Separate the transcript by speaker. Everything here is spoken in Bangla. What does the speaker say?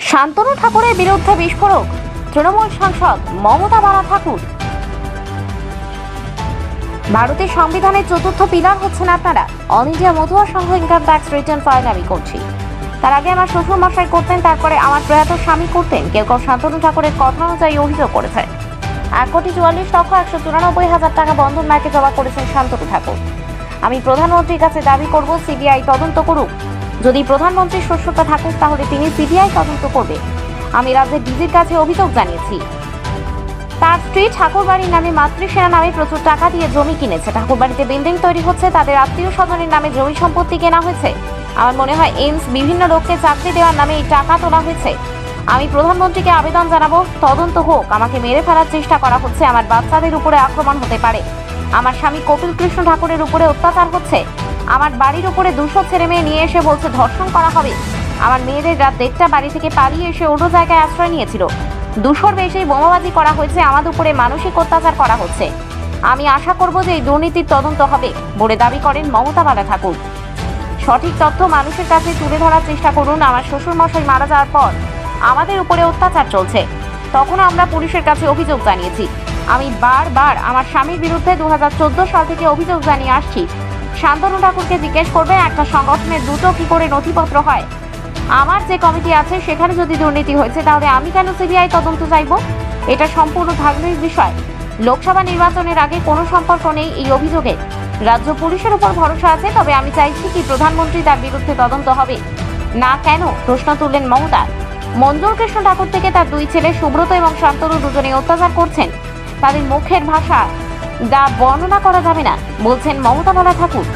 Speaker 1: শান্তনু ঠাকুরের বিরুদ্ধে বিস্ফোরক। তৃণমূল সাংসদ মমতা বালা ঠাকুর ভারতের সংবিধানের চতুর্থ পিলার হচ্ছেন আপনারা। All India Madhua Sangha income tax return file আমি করছি। তার আগে আমার শ্বশুর মশাই করতেন, তারপরে আমার প্রয়াত স্বামী করতেন। কেউ কেউ শান্তনু ঠাকুরের কথা অনুযায়ী অভিযোগ করেছে এক কোটি চুয়াল্লিশ লক্ষ একশো চুরানব্বই হাজার টাকা বন্ধন ব্যাংকে জমা করেছেন শান্তনু ঠাকুর। আমি প্রধানমন্ত্রীর কাছে দাবি করব, সিবিআই তদন্ত করুক। যদি প্রধানমন্ত্রীর শস্যতা থাকুক, তাহলে তিনি সিবিআই তদন্ত করবে আমি রাজ্যের ডিজির কাছে অভিযোগ জানিয়েছি। তার স্ত্রী ঠাকুরবাড়ির নামে মাতৃসেনা নামে প্রচুর টাকা দিয়ে জমি কিনেছে। ঠাকুরবাড়িতে বিল্ডিং তৈরি হচ্ছে, তাদের আত্মীয় স্বজনের নামে জমি সম্পত্তি কেনা হয়েছে। আমার মনে হয় এইমস বিভিন্ন লোককে চাকরি দেওয়ার নামে এই টাকা তোলা হয়েছে। আমি প্রধানমন্ত্রীকে আবেদন জানাব, তদন্ত হোক, আমাকে মেরে ফেলার চেষ্টা করা হচ্ছে, আমার বাচ্চাদের উপরে আক্রমণ হতে পারে। আমার স্বামী কপিল কৃষ্ণ ঠাকুরের উপরে অত্যাচার হচ্ছে। আমার বাড়ির উপরে দুশো ছেলে মেয়ে নিয়ে এসে বলছে, ধর্ষণ করা হবে। আমার মেয়েদের রাত দেড়টা বাড়ি থেকে পালিয়ে এসে অন্য জায়গায় আশ্রয় নিয়েছিল। দুশোর বেশি বোমাবাজি করা হয়েছে, আমাদের উপরে মানসিক অত্যাচার করা হচ্ছে। আমি আশা করব যে এই দুর্নীতির তদন্ত হবে, বলে দাবি করেন মমতা বালা ঠাকুর সঠিক তথ্য মানুষের কাছে তুলে ধরার চেষ্টা করুন, আমার শ্বশুর মশাই মারা যাওয়ার পর আমাদের উপরে অত্যাচার চলছে। তখন আমরা পুলিশের কাছে অভিযোগ জানিয়েছি। আমি বারবার আমার স্বামীর বিরুদ্ধে দু হাজার চোদ্দ সাল থেকে অভিযোগ জানিয়ে আসছি। শান্তনু ঠাকুরকে জিজ্ঞেস করবে, একটা সংগঠনের দুটো কি করে নথিপত্র হয়? আমার যে কমিটি আছে, সেখানে যদি দুর্নীতি হয়েছে, তাহলে আমি কেন সিবিআই তদন্ত চাইব? এটা সম্পূর্ণ ধার্মিক বিষয়। লোকসভা নির্বাচনের আগে কোনো সম্পর্ক নেই এই অভিযোগে। রাজ্য পুলিশের উপর ভরসা আছে, তবে আমি চাইছি কি প্রধানমন্ত্রী তার বিরুদ্ধে তদন্ত হবে। না কেন? প্রশ্ন তুললেন মমতা। মঞ্জুর কৃষ্ণ ঠাকুর থেকে তার দুই ছেলে সুব্রত এবং শান্তনু দুজনে অত্যাচার করছেন। তাদের মুখের ভাষা যা বর্ণনা করা যাবে না বলছেন মমতা বলা ঠাকুর।